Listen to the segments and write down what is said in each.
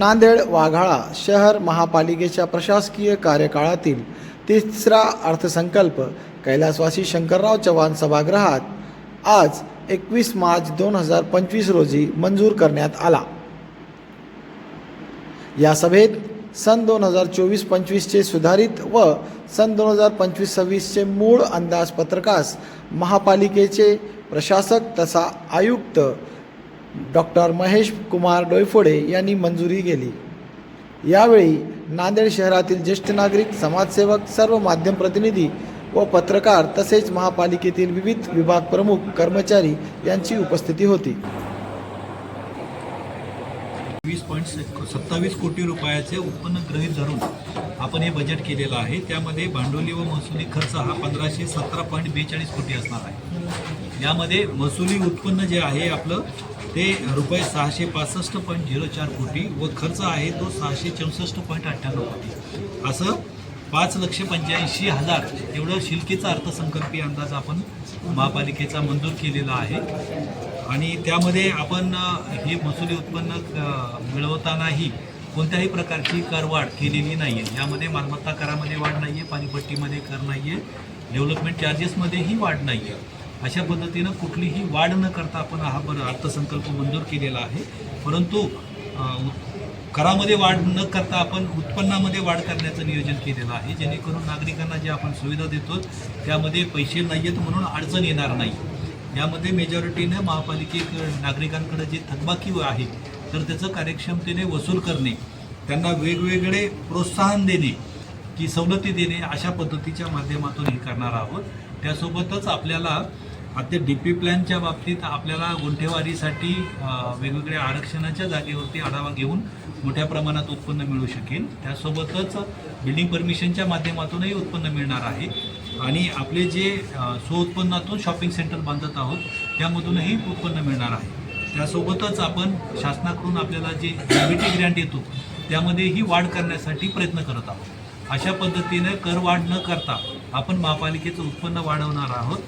नांदेड वाघाळा शहर महापालिकेच्या प्रशासकीय कार्यकाळातील तिसरा अर्थसंकल्प कैलासवासी शंकरराव चव्हाण सभागृहात आज एकवीस मार्च दोन हजार पंचवीस रोजी मंजूर करण्यात आला. या सभेत सन दोन हजार चोवीस पंचवीसचे सुधारित व सन दोन हजार पंचवीस सव्वीसचे मूळ अंदाजपत्रकास महापालिकेचे प्रशासक तसा आयुक्त डॉक्टर महेश कुमार डोयफोडे यांनी मंजुरी केली. यावेळी नांदेड शहरातील ज्येष्ठ नागरिक समाजसेवक सर्व माध्यम प्रतिनिधी व पत्रकार तसेच महापालिकेतील विविध विभाग प्रमुख कर्मचारी यांची उपस्थिती होती. वीस पॉईंट सत्तावीस कोटी रुपयाचे उत्पन्न गृहीत धरून आपण हे बजेट केलेलं आहे. त्यामध्ये भांडवली व महसुली खर्च हा पंधराशे सतरा पॉईंट बेचाळीस कोटी असणार आहे. यामध्ये महसुली उत्पन्न जे आहे आपलं ते रुपये सहाशे पासष्ट पॉईंट झिरो चार कोटी व खर्च आहे तो सहाशे चौसष्ट पॉईंट अठ्ठ्याण्णव कोटी. असं पाच लक्ष पंच्याऐंशी हजार एवढं शिल्कीचा अर्थसंकल्पीय अंदाज आपण महापालिकेचा मंजूर केलेला आहे. आणि त्यामध्ये आपण हे महसुली उत्पन्न मिळवतानाही कोणत्याही प्रकारची करवाढ केलेली नाही आहे यामध्ये मालमत्ता करामध्ये वाढ नाही आहे पाणीपट्टीमध्ये कर नाही आहे डेव्हलपमेंट चार्जेसमध्येही वाढ नाही आहे अशा पद्धतीनं कुठलीही वाढ न करता आपण हा बरं अर्थसंकल्प मंजूर केलेला आहे. परंतु करामध्ये वाढ न करता आपण उत्पन्नामध्ये वाढ करण्याचं नियोजन केलेलं आहे. जेणेकरून नागरिकांना जे आपण सुविधा देतो त्यामध्ये पैसे नाही आहेत म्हणून अडचण येणार नाही. यामध्ये मेजॉरिटीने महापालिकेक नागरिकांकडे जे थकबाकी आहे तर त्याचं कार्यक्षमतेने वसूल करणे त्यांना वेगवेगळे प्रोत्साहन देणे की सवलती देणे अशा पद्धतीच्या माध्यमातून हे करणार आहोत. त्यासोबतच आपल्याला आता डी पी प्लॅनच्या बाबतीत आपल्याला गुंठेवारीसाठी वेगवेगळ्या आरक्षणाच्या जागेवरती आढावा घेऊन मोठ्या प्रमाणात उत्पन्न मिळू शकेल. त्यासोबतच बिल्डिंग परमिशनच्या माध्यमातूनही उत्पन्न मिळणार आहे. आणि आपले जे स्वउत्पन्नातून शॉपिंग सेंटर बांधत आहोत त्यामधूनही उत्पन्न मिळणार आहे. त्यासोबतच आपण शासनाकडून आपल्याला जे ग्रॅव्हिटी ग्रँट येतो त्यामध्येही वाढ करण्यासाठी प्रयत्न करत आहोत. अशा पद्धतीने कर वाढ न करता आपण महापालिकेचं उत्पन्न वाढवणार आहोत.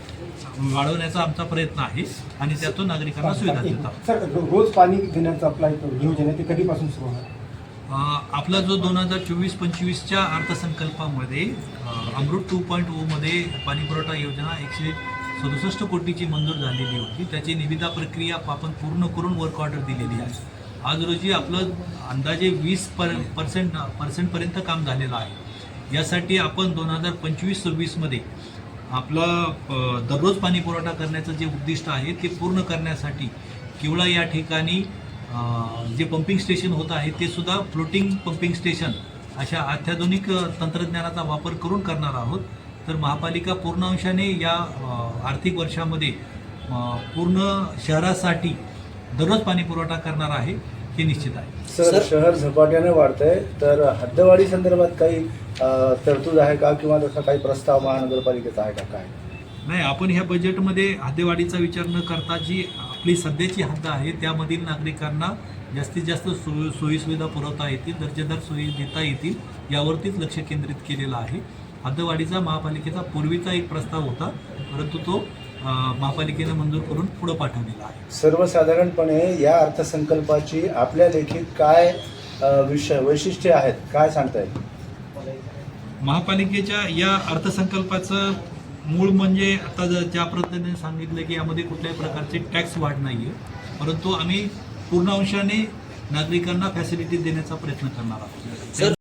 वाढवण्याचा आमचा प्रयत्न आहे आणि त्यातून नागरिकांना सुविधा देत आहोत. सर रोज पाणी देण्याचं अप्लाय नियोजन आहे ते कधीपासून सुरू होणार? आपला जो दोन हजार चोवीस पंचवीसच्या अर्थसंकल्पामध्ये अमृत टू पॉईंट ओमध्ये पाणी पुरवठा योजना एकशे सदुसष्ट कोटीची मंजूर झालेली होती. त्याची निविदा प्रक्रिया आपण पूर्ण करून वर्क ऑर्डर दिलेली आहे. आज रोजी आपलं अंदाजे वीस पर पर्सेंट पर्सेंटपर्यंत काम झालेलं आहे. यासाठी आपण दोन हजार पंचवीस सव्वीसमध्ये आपलं दररोज पाणी पुरवठा करण्याचं जे उद्दिष्ट आहे ते पूर्ण करण्यासाठी किवळा या ठिकाणी जे पंपिंग स्टेशन होत आहे ते सुद्धा फ्लोटिंग पंपिंग स्टेशन अशा अत्याधुनिक तंत्रज्ञानाचा वापर करून करणार आहोत. तर महापालिका पूर्ण अंशाने या आर्थिक वर्षामध्ये पूर्ण शहरासाठी दररोज पाणी पुरवठा करणार आहे हे निश्चित आहे. सर शहर झपाट्याने वाढतंय. तर हद्दवाढी संदर्भात काही तरतूद आहे का? किंवा तसा काही प्रस्ताव महानगरपालिकेचा आहे का? काय? नाही आपण ह्या बजेटमध्ये हद्देवाढीचा विचार न करता जी आपली सध्याची हद्द आहे त्यामधील नागरिकांना जास्तीत जास्त सोयी सोयीसुविधा पुरवता येतील दर्जेदार सोयी देता येतील यावरतीच लक्ष केंद्रित केलेलं आहे. हद्दवाढीचा महापालिकेचा पूर्वीचा एक प्रस्ताव होता परंतु तो महापालिकेने मंजूर करून पुढं पाठवलेला आहे. सर्वसाधारणपणे या अर्थसंकल्पाची आपल्या लेखी काय विषय वैशिष्ट्ये आहेत? काय सांगता येईल? महापालिकेच्या या अर्थसंकल्पाचं मूळ म्हणजे आता ज्या पद्धतीने सांगितलं की यामध्ये कुठल्याही प्रकारचे टॅक्स वाढ नाही आहे परंतु आम्ही पूर्ण अंशाने नागरिकांना फॅसिलिटी देण्याचा प्रयत्न करणार आहोत.